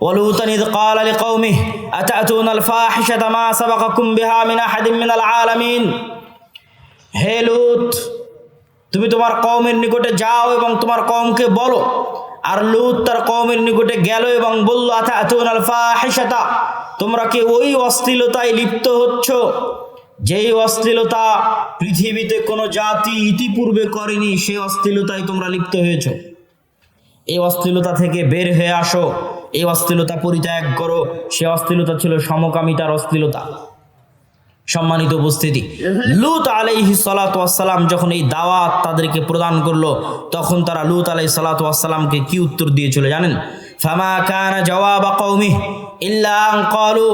ولوطا إذ قال لقومه أتأتون الفاحشة ما سبقكم بها من أحد من العالمين হে লুত তুমি তোমার কওমের নিকটে যাও এবং তোমার কওমকে বলো আর লুত তার কওমের নিকটে গেল এবং বলল আথা আতুন আল ফাহিশাতা তোমরা কি ওই অশ্লীলতায় লিপ্ত হচ্ছ যেই অশ্লীলতা পৃথিবীতে কোনো জাতি ইতিপূর্বে করেনি সেই অশ্লীলতায় তোমরা লিপ্ত হয়েছো এই অশ্লীলতা থেকে বের হয়ে আসো এই অশ্লীলতা পরিত্যাগ করো। সে অশ্লীলতা ছিল সমকামিতার অশ্লীলতা। সম্মানিত উপস্থিতি। লুত আলাইহি সালাতাম যখন এই দাওয়াত তাদেরকে প্রদান করল, তখন তারা লুত আলাই সালাতামকে কি উত্তর দিয়েছিল জানেন? ফামা কানা জওয়াব কওমি ইল্লা আন ক্বালু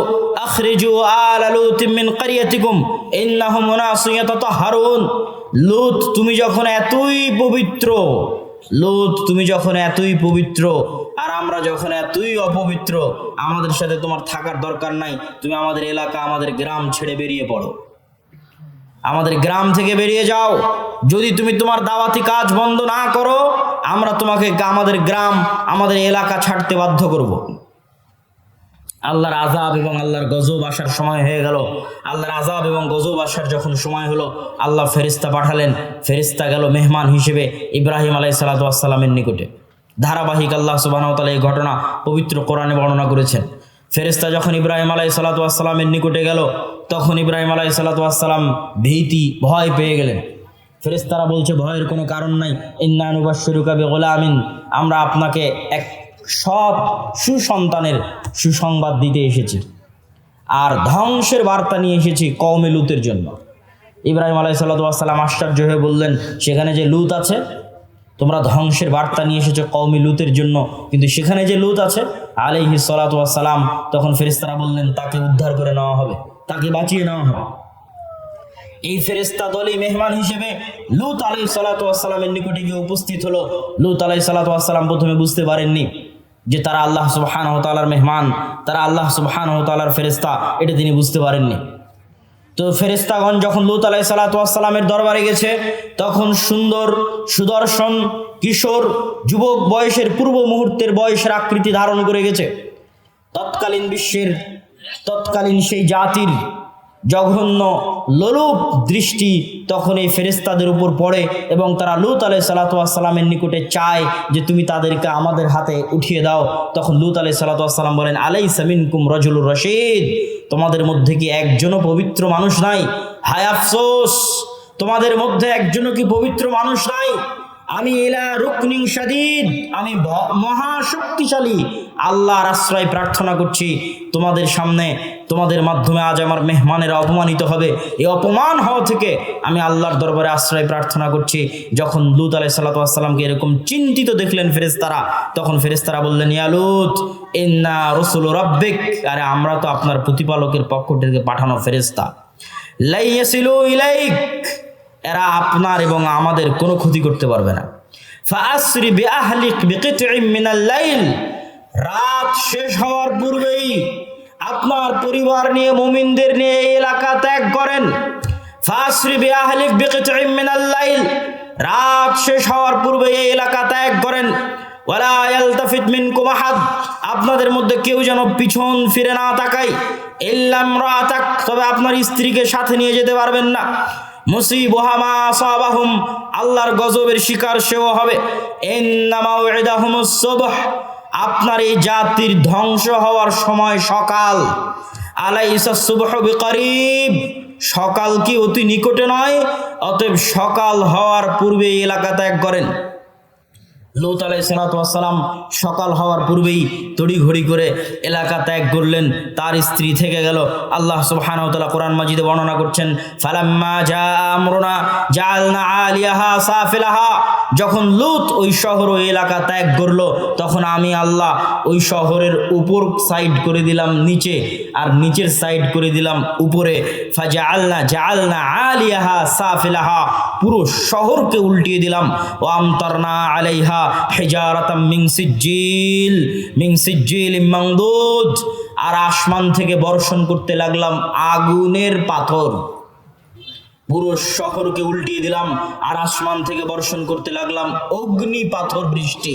আখরিজু আলা লুত মিন ক্বরিয়াতিকুম ইন্নাহুম উনাসুন ইয়াতাতাহহারুন লুত, তুমি যখন এতই পবিত্র লুত, তুমি যখন এতই পবিত্র, আর আমরা যখন এতই অপবিত্র, আমাদের সাথে তোমার থাকার দরকার নাই। তুমি আমাদের এলাকা, আমাদের গ্রাম ছেড়ে বেরিয়ে পড়ো। আমাদের গ্রাম থেকে বেরিয়ে যাও। যদি তুমি তোমার দাওয়াতি কাজ বন্ধ না করো, আমরা তোমাকে আমাদের গ্রাম, আমাদের এলাকা ছাড়তে বাধ্য করব। আল্লাহর আজাব এবং আল্লাহর গজব আসার সময় হয়ে গেল। আল্লাহর আজাব এবং গজব আসার যখন সময় হলো, আল্লাহ ফেরিস্তা পাঠালেন। ফেরিস্তা গেল মেহমান হিসেবে ইব্রাহিম আলাই সালাতামের নিকটে। ধারাবাহিক আল্লাহ সুবাহতাল এই ঘটনা পবিত্র কোরআনে বর্ণনা করেছেন। ফেরিস্তা যখন ইব্রাহিম আলাই সালাতামের নিকটে গেল, তখন ইব্রাহিম আলাই সালাতাম ভীতি, ভয় পেয়ে গেলেন। ফেরেস্তারা বলছে, ভয়ের কোনো কারণ নাই। ইন্নানুবাসরুকাবে গোলামিন আমরা আপনাকে এক সব সুসন্তানের সুসংবাদ দিতে এসেছে। আর ধ্বংসের বার্তা নিয়ে এসেছি কওমে লুতের জন্য। ইব্রাহিম আলাই সাল্লাম আশ্চর্য হয়ে বললেন, সেখানে যে লুত আছে, তোমরা ধ্বংসের বার্তা নিয়ে এসেছ কওমি লুতের জন্য। কিন্তু সেখানে যে লুত আছে আলাইহি সালাম তখন ফেরেস্তারা বললেন, তাকে উদ্ধার করে নেওয়া হবে, তাকে বাঁচিয়ে নেওয়া হবে। এই ফেরেস্তা দলই মেহমান হিসেবে লুত আলাই সালাতামের নিকটে গিয়ে উপস্থিত হলো। লুত আলাই সালাতাম প্রথমে বুঝতে পারেননি যে তারা আল্লাহ সুবহান তালার মেহমান, তারা আল্লাহ সুবহান তালার ফেরেস্তা এটা তিনি বুঝতে পারেননি। তো ফেরেস্তাগণ যখন লুত আলাই সালাতামের দরবারে গেছে, তখন সুন্দর সুদর্শন কিশোর যুবক বয়সের পূর্ব মুহূর্তের বয়সের আকৃতি ধারণ করে গেছে। তৎকালীন বিশ্বের, তৎকালীন সেই জাতির জঘন্য লোলুপ দৃষ্টি তখন এই ফেরেস্তাদের উপর পড়ে এবং তারা লুত আলাই সালাতামের নিকটে চায় যে তুমি তাদেরকে আমাদের হাতে উঠিয়ে দাও। তখন লুত আলাই সালাতাম বলেন আলাই সামিন কুম রজুল রশিদ। তোমাদের মধ্যে কি একজনও পবিত্র মানুষ নাই? হায় আফসোস! তোমাদের মধ্যে একজনও কি পবিত্র মানুষ নাই? আমি এলা রুকনিং সাদিদ আমি মহাশক্তিশালী, আল্লাহর আশ্রয় প্রার্থনা করছি। তোমাদের সামনে, তোমাদের মাধ্যমে আজ আমার মেহমানেরা অপমানিত হবে। এই অপমান হওয়া থেকে আমি আল্লাহর দরবারে আশ্রয় প্রার্থনা করছি। যখন লুত আলাই সাল্লাতামকে এরকম চিন্তিত দেখলেন ফেরেস্তারা তখন ফেরেস্তারা বললেন ইয়ালুত ইন্না রসুল রব্বেক। আরে, আমরা তো আপনার প্রতিপালকের পক্ষ থেকে পাঠানো ফেরেস্তা লাইয়াসিলু ইলাইক। এরা আপনার এবং আমাদের কোনো ক্ষতি করতে পারবে না। ফাসরি বিআহলিক বিকিতইম মিনাল লাইল। রাত শেষ হওয়ার পূর্বেই আপনার পরিবার নিয়ে মুমিনদের নিয়ে এই এলাকা ত্যাগ করেন। ফাসরি বিআহলিক বিকিতইম মিনাল লাইল। রাত শেষ হওয়ার পূর্বে এই এলাকা ত্যাগ করেন। ওয়ালা ইয়ালতাফিত মিনকুম আপনাদের মধ্যে কেউ যেন পিছন ফিরে না তাকায়। ইল্লাম রাতাক তবে আপনার স্ত্রীকে সাথে নিয়ে যেতে পারবেন না। মুসিবহামা আসাবাহুম, আল্লাহর গজবের শিকার সেও হবে। আপনার এই জাতির ধ্বংস হওয়ার সময় সকাল। আলাইসা সুবহ বিকরিব, সকাল কি অতি নিকটে নয়, অতএব সকাল হওয়ার পূর্বে এলাকা ত্যাগ করেন। লৌত আলাই সালাতাম সকাল হওয়ার পূর্বেই তড়িঘড়ি করে এলাকা ত্যাগ করলেন। তার স্ত্রী থেকে গেল। আল্লাহ সুবহানাহু কোরআন মাজিদে বর্ণনা করছেন জা আলিয়াহা যখন লুত ওই শহর, ওই এলাকা ত্যাগ করল, তখন আমি আল্লাহ ওই শহরের উপর সাইড করে দিলাম, নিচে, আর নিচের সাইড করে দিলাম উপরে। ফাজা আল্লাহ জাআলনা আলিয়াহা সাফিলাহা। পুরো শহরকে উল্টিয়ে দিলাম। ও আমতারনা আলাইহা হেজারাতাম মিং সিজ্জিল মিং সিজ্জিল মাংদুদ। আর আসমান থেকে বর্ষণ করতে লাগলাম আগুনের পাথর। পুরো শহরকে উল্টিয়ে দিলাম, আর আসমান থেকে বর্ষণ করতে লাগলাম অগ্নি পাথর বৃষ্টি।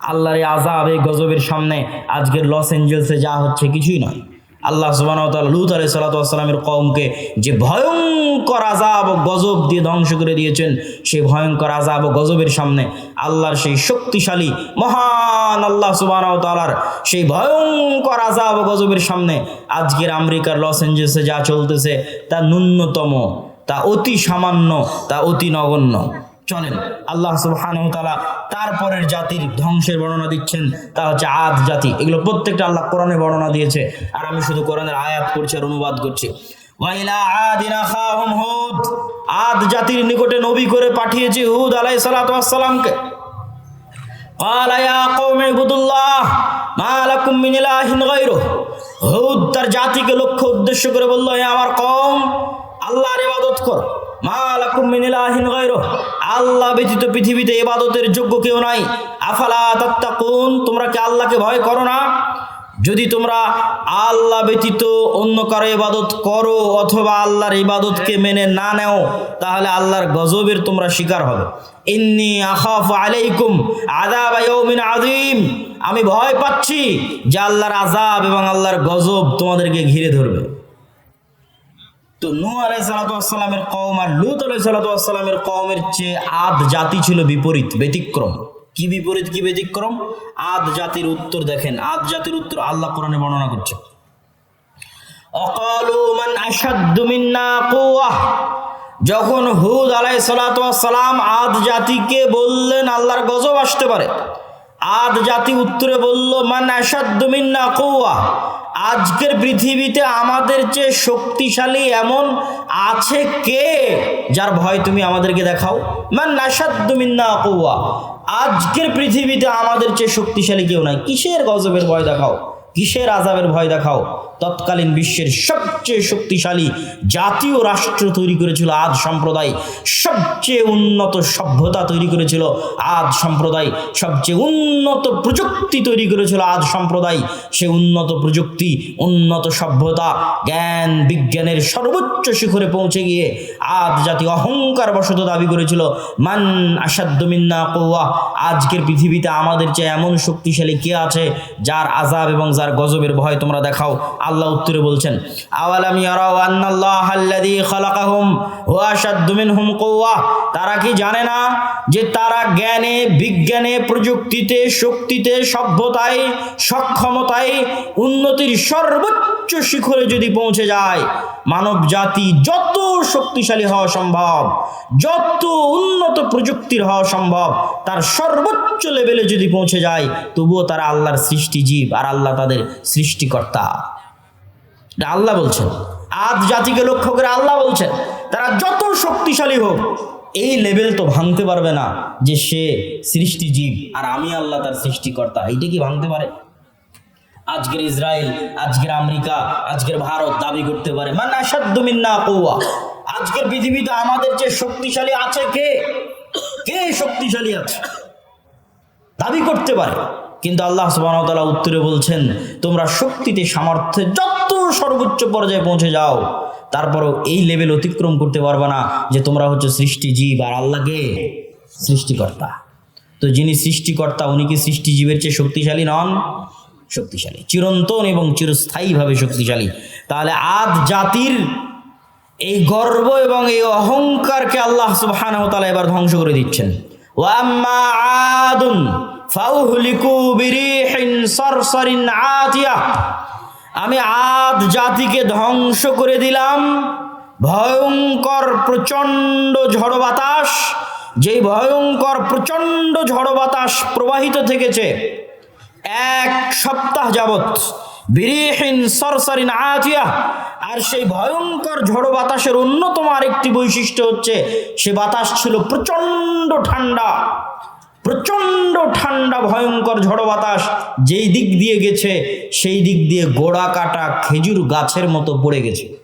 আল্লাহর আজাব এই গজবের সামনে আজকের লস এঞ্জেলসে যা হচ্ছে কিছুই নয়। আল্লাহ সুবাহ লুত আলাই সাল্লাতামের কওমকে যে ভয়ঙ্কর আজাব ও গজব দিয়ে ধ্বংস করে দিয়েছেন, সেই ভয়ঙ্কর আজাব ও গজবের সামনে আল্লাহর সেই শক্তিশালী, মহান আল্লাহ তালার সেই ভয়ঙ্কর আজাব ও গজবের সামনে আজকের আমেরিকার লস এঞ্জেলসে যা চলতেছে, তা ন্যূনতম, তা অতি সামান্য, তা অতি নগণ্য। চলেন। আল্লাহ সুবহান তালা তারপরের জাতির ধ্বংসের বর্ণনা দিচ্ছেন। তা হচ্ছে আদ জাতি। এগুলো প্রত্যেকটা আল্লাহ কোরআনে বর্ণনা দিয়েছে। আর আমি শুধু কোরআনের আয়াত করছি আর অনুবাদ করছি। আদ জাতির নিকটে নবী করে পাঠিয়েছি হুদ আলাই সালাতামকে হুদ তার জাতিকে লক্ষ্য উদ্দেশ্য করে বলল, হে আমার কম আল্লাহর ইবাদত কর। আল্লাহ ব্যতীত পৃথিবীতে ইবাদতের যোগ্য কেউ নাই। আফালা তাত্তাকুন, তোমরা কি আল্লাহকে ভয় করো না? যদি তোমরা আল্লাহ ব্যতীত অন্য কারও ইবাদত করো অথবা আল্লাহর ইবাদতকে মেনে না নেও, তাহলে আল্লাহর গজবের তোমরা শিকার হবে। ইন্নি আখাফ আলাইকুম আযাব ইয়াউমিন আযীম। আমি ভয় পাচ্ছি যে আল্লাহর আযাব এবং আল্লাহর গজব তোমাদেরকে ঘিরে ধরবে। তো নূহ আলাইহিস সালাতু ওয়াসসালামের কওম আর লুত আলাইহিস সালাতু ওয়াসসালামের কওমের চেয়ে আদ জাতি ছিল বিপরীত, ব্যতিক্রম। কি বিপরীত, কি ব্যতিক্রম? আদ জাতির উত্তর দেখেন। আদ জাতির উত্তর আল্লাহ কোরআনে বর্ণনা করছে। যখন হুদ আলাই আদ জাতিকে বললেন, আল্লাহর গজব আসতে পারে। আদ জাতি উত্তরে বলল, মান আশাদ্দু মিন্না কৌয়া আজকের পৃথিবীতে আমাদের চেয়ে শক্তিশালী এমন আছে কে যার ভয় তুমি আমাদেরকে দেখাও? মান আশাদ্দু মিন্না কৌয়া আজকের পৃথিবীতে আমাদের চেয়ে শক্তিশালী কেউ নাই। কিসের গজবের ভয় দেখাও? কিসের আজাবের ভয় দেখাও? তৎকালীন বিশ্বের সবচেয়ে শক্তিশালী জাতীয় রাষ্ট্র তৈরি করেছিল আদ সম্প্রদায়। সবচেয়ে উন্নত সভ্যতা তৈরি করেছিল আদ সম্প্রদায়। সবচেয়ে উন্নত প্রযুক্তি তৈরি করেছিল আদ সম্প্রদায়। সে উন্নত প্রযুক্তি, উন্নত সভ্যতা, জ্ঞান, বিজ্ঞানের সর্বোচ্চ শিখরে পৌঁছে গিয়ে আদ জাতি অহংকার বশত দাবি করেছিল, মান আসাদ্য মিন্না কৌয়া আজকের পৃথিবীতে আমাদের চেয়ে এমন শক্তিশালী কে আছে যার আজাব এবং যার গজবের ভয় তোমরা দেখাও। আল্লাহ উত্তরে বলছেন, আওয়ালাম ইয়ারাও আন্নাল্লাহ আল্লাযী খালাকাহুম হুয়া আশাদ্দু মিনহুম কুওয়া? তারা কি জানে না যে তারা জ্ঞানে, বিজ্ঞানে, প্রযুক্তিতে, শক্তিতে, সভ্যতায়, সক্ষমতায়, উন্নতির সর্বোচ্চ শিখরে যদি পৌঁছে যায়, মানব জাতি যত শক্তিশালী হওয়া সম্ভব, যত উন্নত প্রযুক্তির হওয়া সম্ভব, তার সর্বোচ্চ লেভেলে যদি পৌঁছে যায়, তবুও তারা আল্লাহর সৃষ্টি জীব আর আল্লাহ তাদের সৃষ্টিকর্তা। এটা আল্লাহ বলছেন। আদ জাতিকে লক্ষ্য করে আল্লাহ বলছেন, তারা যত শক্তিশালী হোক, এই লেভেল তো ভাঙতে পারবে না যে সে সৃষ্টিজীব আর আমি আল্লাহ তার সৃষ্টিকর্তা। এইটা কি ভাঙতে পারে? আজকের ইসরায়েল, আজকের আমেরিকা, আজকের ভারত দাবি করতে পারে। মানে আসাদ্দু মিন্না কৌয়া আজকের পৃথিবীতে আমাদের যে শক্তিশালী আছে কে? কে শক্তিশালী আছে? দাবি করতে পারে। কিন্তু আল্লাহ সুবাহতালা উত্তরে বলছেন, তোমরা শক্তিতে সামর্থ্যে যত সর্বোচ্চ পর্যায়ে পৌঁছে যাও, তারপরও এই লেভেল অতিক্রম করতে পারবে না যে তোমরা হচ্ছে সৃষ্টিজীব আর আল্লাহকে সৃষ্টিকর্তা। তো যিনি সৃষ্টিকর্তা, উনি কি সৃষ্টিজীবের চেয়ে শক্তিশালী নন? শক্তিশালী, চিরন্তন এবং চিরস্থায়ীভাবে শক্তিশালী। তাহলে আদ জাতির এই গর্ব এবং এই অহংকারকে আল্লাহ সুবহানাহু এবার ধ্বংস করে দিচ্ছেন। ওয়াম্মা আমি আদ জাতিকে ধ্বংস করে দিলাম। ভয়ঙ্কর প্রচণ্ড ঝড় বাতাস, যেই ভয়ঙ্কর প্রচণ্ড ঝড় বাতাস প্রবাহিত থেকেছে এক সপ্তাহ যাবত বিরিহীন সরসরিন আতিয়া আর সেই ভয়ঙ্কর ঝড়ো বাতাসের অন্যতম আরেকটি বৈশিষ্ট্য হচ্ছে, সে বাতাস ছিল প্রচণ্ড ঠান্ডা প্রচণ্ড ঠান্ডা, ভয়ঙ্কর ঝড়ো বাতাস। যেই দিক দিয়ে গেছে, সেই দিক দিয়ে গোড়া কাটা খেজুর গাছের মতো পড়ে গেছে।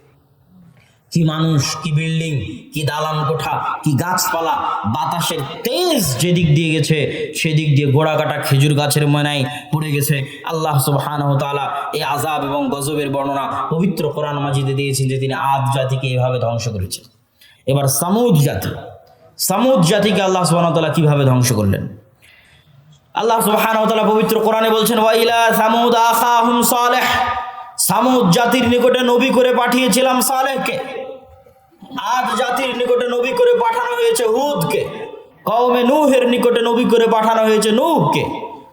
কি মানুষ, কি বিল্ডিং, কি দালান কোঠা, কি গাছপালা, বাতাসের তেজ যেদিক দিয়ে গেছে, সেদিক দিয়ে গোড়া কাটা খেজুর গাছের ময়নায় পড়ে গেছে। আল্লাহ সুবহানাহু তাআলা এই আজাব এবং গজবের বর্ণনা পবিত্র কোরআন মাজিদে দিয়েছেন যে তিনি আদ জাতিকে এভাবে ধ্বংস করেছেন। এবার সামুদ জাতি, সামুদ জাতিকে আল্লাহ সুবহানাহু তাআলা কীভাবে ধ্বংস করলেন? আল্লাহ সুবহানাহু ওয়া তাআলা পবিত্র কোরআনে বলছেন ওয়াইলা সামুদ সালেহ। সামুদ জাতির নিকটে নবী করে পাঠিয়েছিলাম সালেহকে। আদ জাতির নিকটে নবী করে পাঠানো হয়েছে হুদকে। কওমে নুহের নিকটে নবী করে পাঠানো হয়েছে নূহকে।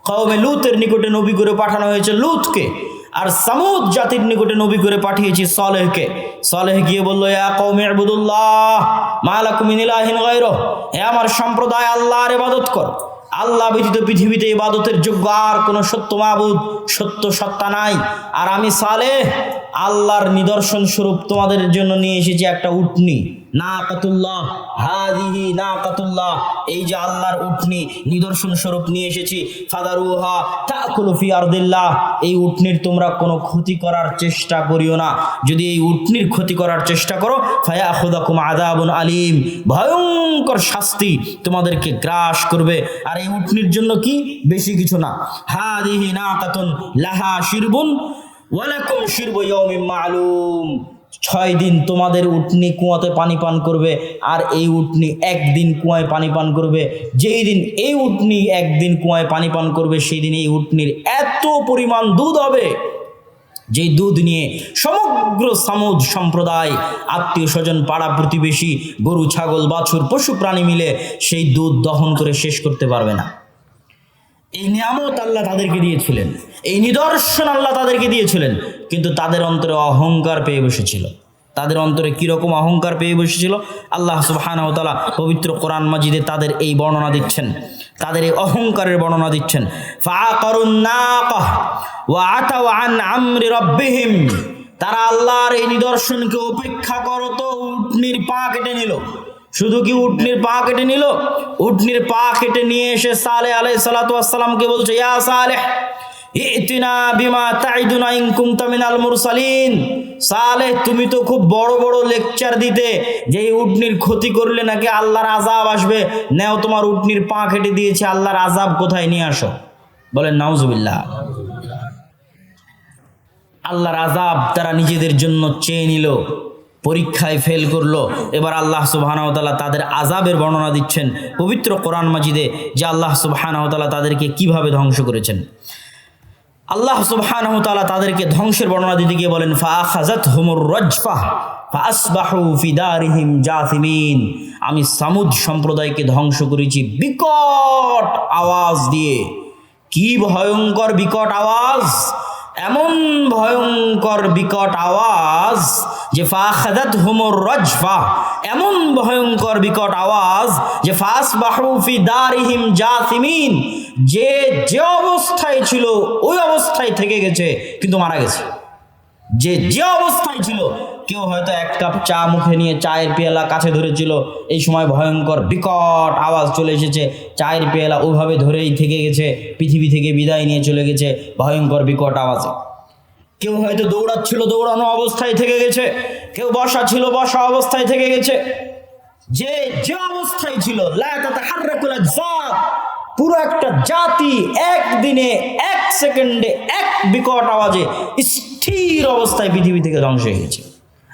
কওমে লুতের নিকটে নবী করে পাঠানো হয়েছে লুতকে। আর সামুদ জাতির নিকটে নবী করে পাঠিয়েছি সলেহকে। সলেহ গিয়ে বলল কওমে ইবুদুল্লাহ, মা লাকুম ইলাহিন গায়রুহ। হে আমার সম্প্রদায়, আল্লাহর ইবাদত কর। আল্লাহ ব্যতীত পৃথিবীতে ইবাদতের যোগ্য আর কোনো সত্য মাবুদ, সত্য সত্তা নাই। আর আমি সালেহ আল্লাহর নিদর্শন স্বরূপ তোমাদের জন্য নিয়ে এসেছি একটা উটনি। না কাতুল্লাহ হাদিহি না কাতুল্লাহ এই যে আল্লাহর উটনি, নিদর্শন স্বরূপ নিয়ে এসেছি। ফাদারুহা তাকুলু ফি আরদিল্লাহ। এই উটনির তোমরা কোনো ক্ষতি করার চেষ্টা করিও না। যদি এই উটনির ক্ষতি করার চেষ্টা করো ফায়া খুদাকুম আদাবুন আলিম। ভয়ঙ্কর শাস্তি তোমাদেরকে গ্রাস করবে। আর এই উটনির জন্য কি? বেশি কিছু না। হাদিহি না কাতুন লাহা শিরবুন। ওয়ালাকুম শিরবু ইয়াউমিন মালুম। ছয় দিন তোমাদের উটনি কুয়াতে পানি পান করবে আর এই উটনি একদিন কুয়ায় পানি পান করবে। যেই দিন এই উটনি একদিন কুয়ায় পানি পান করবে, সেই দিন এই উটনির এত পরিমাণ দুধ হবে। যেই দুধ নিয়ে সমগ্র সামুদ সম্প্রদায়, আত্মীয় স্বজন, পাড়া প্রতিবেশী, গরু, ছাগল, বাছুর, পশু, প্রাণী মিলে সেই দুধ দহন করে শেষ করতে পারবে না। এই নিয়ামত আল্লাহ তাদেরকে দিয়েছিলেন। এই নিদর্শন আল্লাহ তাদেরকে দিয়েছিলেন। কিন্তু তাদের অন্তরে অহংকার পেয়ে বসেছিল। তাদের অন্তরে কীরকম অহংকার পেয়ে বসেছিল? আল্লাহ সুবহানাহু ওয়া পবিত্র কোরআন মাজিদে তাদের এই বর্ণনা দিচ্ছেন। তাদের এই অহংকারের বর্ণনা দিচ্ছেন। তারা আল্লাহর এই নিদর্শনকে উপেক্ষা করো তো উটনির পা কেটে নিল। শুধু কি উটনির পা কেটে নিল? উটনির পা কেটে নিয়ে এসে সালে আলাই সালাতামকে বলছে, ইয়া সালেহ, ইতিনা বিমা তাইদুনা ইন কুনতা মিনাল মুরসালিন। সালেহ, তুমি তো খুব বড় বড় লেকচার দিতে যে উটনির ক্ষতি করলে নাকি আল্লাহর আজাব আসবে। নেও, তোমার উটনির পা কেটে দিয়েছে, আল্লাহর আজাব কোথায়? নিয়ে আসো। বলেন, নাউজুবিল্লাহ। আল্লাহর আজাব তারা নিজেদের জন্য চেয়ে নিল। পরীক্ষায় ফেল করল। এবার আল্লাহ সুবাহানাহতালা তাদের আজাবের বর্ণনা দিচ্ছেন পবিত্র কোরআন মাজিদে যে আল্লাহ সুবাহানাহতালা তাদেরকে কীভাবে ধ্বংস করেছেন। আল্লাহ সুবহানাহু তাআলা তাদেরকে ধ্বংসের বর্ণনা দিতে গিয়ে বলেন ফাআখাযাত হুমুর রাজফা ফাসবাহু ফি দারিহিম জাসিমিন। আমি সামুদ সম্প্রদায়কে ধ্বংস করেছি বিকট আওয়াজ দিয়ে। কি ভয়ঙ্কর বিকট আওয়াজ? এমন ভয়ঙ্কর বিকট আওয়াজ যে রাজফা, এমন ভয়ঙ্কর বিকট আওয়াজ, যে ফাস বাহরুফি দারিহিম জাসিমিন, যে যে অবস্থায় ছিল, ওই অবস্থায় থেকে গেছে, কিন্তু মারা গেছে। যে যে অবস্থায় ছিল, কেউ হয়তো এক কাপ চা মুখে নিয়ে চায়ের পেয়ালা কাছে ধরেছিল, এই সময় ভয়ঙ্কর বিকট আওয়াজ চলে এসেছে, চায়ের পেয়ালা ওইভাবে ধরেই থেকে গেছে, পৃথিবী থেকে বিদায় নিয়ে চলে গেছে, ভয়ঙ্কর বিকট আওয়াজে। কেউ হয়তো দৌড়াচ্ছিল, দৌড়ানো অবস্থায় থেকে গেছে। কেউ বসা ছিল, বসা অবস্থায় থেকে গেছে। যে যে অবস্থায় ছিল পুরো একটা জাতি একদিনে এক সেকেন্ডে এক বিকট আওয়াজে স্থির অবস্থায় পৃথিবী থেকে ধ্বংস হয়ে গেছে।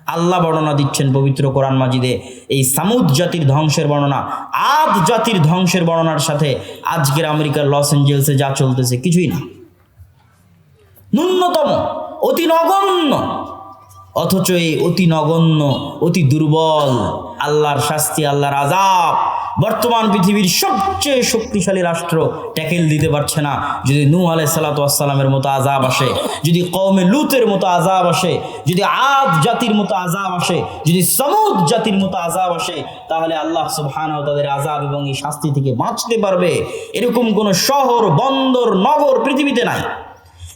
আল্লাহ বর্ণনা দিচ্ছেন পবিত্র কোরআন মাজিদে, এই সামুদ জাতির ধ্বংসের বর্ণনা, আদ জাতির ধ্বংসের বর্ণনার সাথে আজকের আমেরিকার লস এঞ্জেলসে যা চলতেছে কিছুই না। ন্যূনতম অতি নগণ্য। অথচ এই অতি নগণ্য, অতি দুর্বল, আল্লাহর শাস্তি, আল্লাহর আজাব বর্তমান পৃথিবীর সবচেয়ে শক্তিশালী রাষ্ট্র ট্যাকেল দিতে পারছে না। যদি নূ আলাই সালাতামের মতো আজাব আসে, যদি কওমে লুতের মতো আজাব আসে, যদি আদ জাতির মতো আজাব আসে, যদি সমুদ জাতির মতো আজাব আসে, তাহলে আল্লাহ সুবহানাহু তাদের আজাব এবং এই শাস্তি থেকে বাঁচতে পারবে। এরকম কোনো শহর, বন্দর, নগর পৃথিবীতে নাই।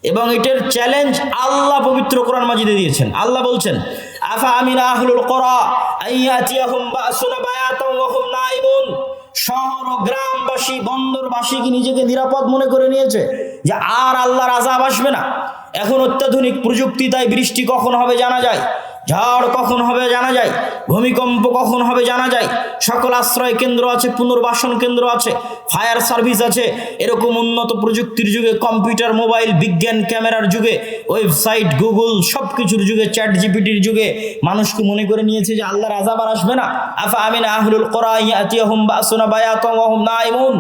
এবং এটার চ্যালেঞ্জ আল্লাহ পবিত্র কোরআন মাজিদে দিয়েছেন। আল্লাহ বলছেন, আফা আমিন আহলুল করা আইয়াতিয়াহুম বাসুনা বায়াতাম ওয়া হুম নাইমুন? শহর ও গ্রামবাসী, বন্দরবাসী কি নিজেকে নিরাপদ মনে করে নিয়েছে? যে আর আল্লাহর আজাব আসবে না। এখন অত্যাধুনিক প্রযুক্তি তাই বৃষ্টি কখন হবে জানা যায়। ঝড় কখন হবে জানা যায়? ভূমিকম্প কখন হবে জানা যায়? সকল আশ্রয় কেন্দ্র আছে, পুনর্বাসন কেন্দ্র আছে, ফায়ার সার্ভিস আছে। এরকম উন্নত প্রযুক্তির যুগে, কম্পিউটার, মোবাইল, বিজ্ঞান, ক্যামেরার যুগে, ওয়েবসাইট, গুগল সব কিছুর যুগে চ্যাট জিপিটির যুগে মানুষকে মনে করে নিয়েছে যে আল্লাহর আজাব আর আসবে না। আফা আমিন আহলুল কোরআন ইয়াতিয়াহুম বাসুনা বায়াতুম ওয়া হুম নাইমুন।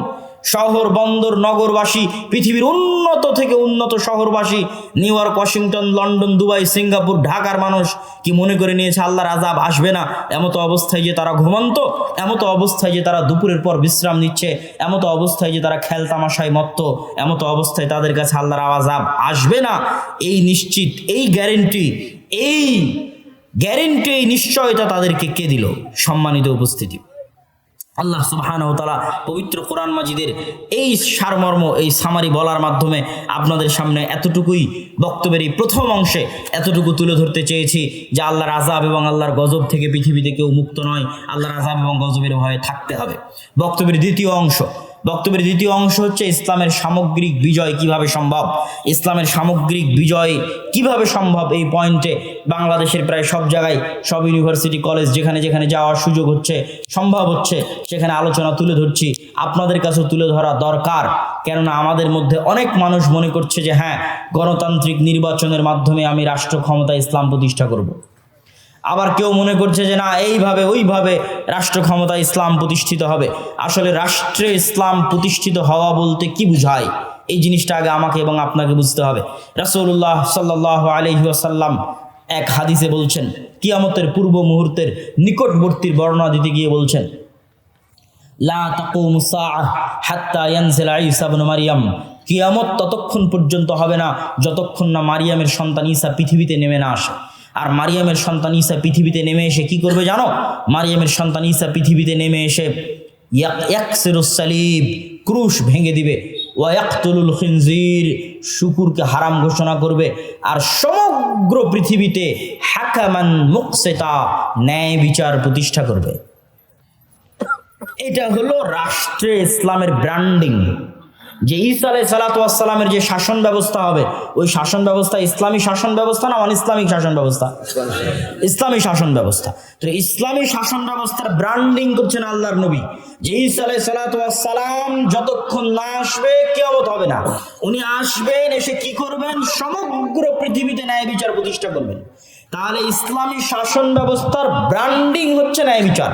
শহর বন্দর নগরবাসী, পৃথিবীর উন্নত থেকে উন্নত শহরবাসী New York Washington London Dubai Singapore ঢাকার মানুষ কি মনে করে নিয়েছে আল্লাহর আজাব আসবে না? এমতো অবস্থায় যে তারা ঘুমন্ত, এমতো অবস্থায় যে তারা দুপুরের পর বিশ্রাম নিচ্ছে, এমতো অবস্থায় যে তারা খেল তামাশায় মত্ত, এমতো অবস্থায় তাদের কাছে আল্লাহর আজাব আসবে না? এই নিশ্চিত, এই গ্যারেন্টি এই গ্যারেন্টি এই নিশ্চয়তা তাদেরকে কে দিল? সম্মানিত উপস্থিতি। আল্লাহ সুবহান ও তালা পবিত্র কোরআন মাজিদের এই সারমর্ম, এই সামারি বলার মাধ্যমে আপনাদের সামনে এতটুকুই বক্তব্যের এই প্রথম অংশে এতটুকু তুলে ধরতে চেয়েছি যে আল্লাহর আজাব এবং আল্লাহর গজব থেকে পৃথিবীতে কেউ মুক্ত নয়। আল্লাহর আজাব এবং গজবের ভয়ে থাকতে হবে। বক্তব্যের দ্বিতীয় অংশ বক্তব্যের দ্বিতীয় অংশ হচ্ছে ইসলামের সামগ্রিক বিজয় কীভাবে সম্ভব? ইসলামের সামগ্রিক বিজয় কীভাবে সম্ভব? এই পয়েন্টে বাংলাদেশের প্রায় সব জায়গায়, সব ইউনিভার্সিটি কলেজ যেখানে যেখানে যাওয়ার সুযোগ হচ্ছে, সম্ভব হচ্ছে, সেখানে আলোচনা তুলে ধরছি। আপনাদের কাছেও তুলে ধরা দরকার। কেননা আমাদের মধ্যে অনেক মানুষ মনে করছে যে হ্যাঁ গণতান্ত্রিক নির্বাচনের মাধ্যমে আমি রাষ্ট্র ক্ষমতা ইসলাম প্রতিষ্ঠা করব। আবার কেউ মনে করছে যে না, এইভাবে, ওইভাবে রাষ্ট্র ক্ষমতা ইসলাম প্রতিষ্ঠিত হবে। আসলে রাষ্ট্রে ইসলাম প্রতিষ্ঠিত হওয়া বলতে কি বুঝায়? এই জিনিসটা আগে আমাকে এবং আপনাকে বুঝতে হবে। রাসূলুল্লাহ সাল্লাহ আলহিহাসাল্লাম এক হাদিসে বলছেন, কিয়ামতের পূর্ব মুহূর্তের নিকটবর্তীর বর্ণনা দিতে গিয়ে বলছেন ইবনে কিয়ামত ততক্ষণ পর্যন্ত হবে না, যতক্ষণ না মারিয়ামের সন্তান ঈসা পৃথিবীতে নেমে না আসে। আর মারিয়ামের সন্তান ঈসা পৃথিবীতে নেমে এসে কি করবে জানো? মারিয়ামের সন্তান ঈসা পৃথিবীতে নেমে এসে সালিব ক্রুশ ভেঙে দিবে। ওয়াক্তুলুল খিনজির শুকুরকে হারাম ঘোষণা করবে। আর সমগ্র পৃথিবীতে হাকামান মুকসেতা ন্যায় বিচার প্রতিষ্ঠা করবে। এটা হলো রাষ্ট্রে ইসলামের ব্র্যান্ডিং যে ঈসা আলাই সালাতামের যে শাসন ব্যবস্থা হবে, ওই শাসন ব্যবস্থা ইসলামী শাসন ব্যবস্থা না অন ইসলামিক শাসন ব্যবস্থা? ইসলামী শাসন ব্যবস্থা। তো ইসলামী শাসন ব্যবস্থার ব্র্যান্ডিং করছেন আল্লাহর নবী। যে ঈসা আলাই সালাতাম যতক্ষণ না আসবে কেমত হবে না। উনি আসবেন, এসে কি করবেন? সমগ্র পৃথিবীতে ন্যায় বিচার প্রতিষ্ঠা করবেন। তাহলে ইসলামী শাসন ব্যবস্থার ব্র্যান্ডিং হচ্ছে ন্যায় বিচার।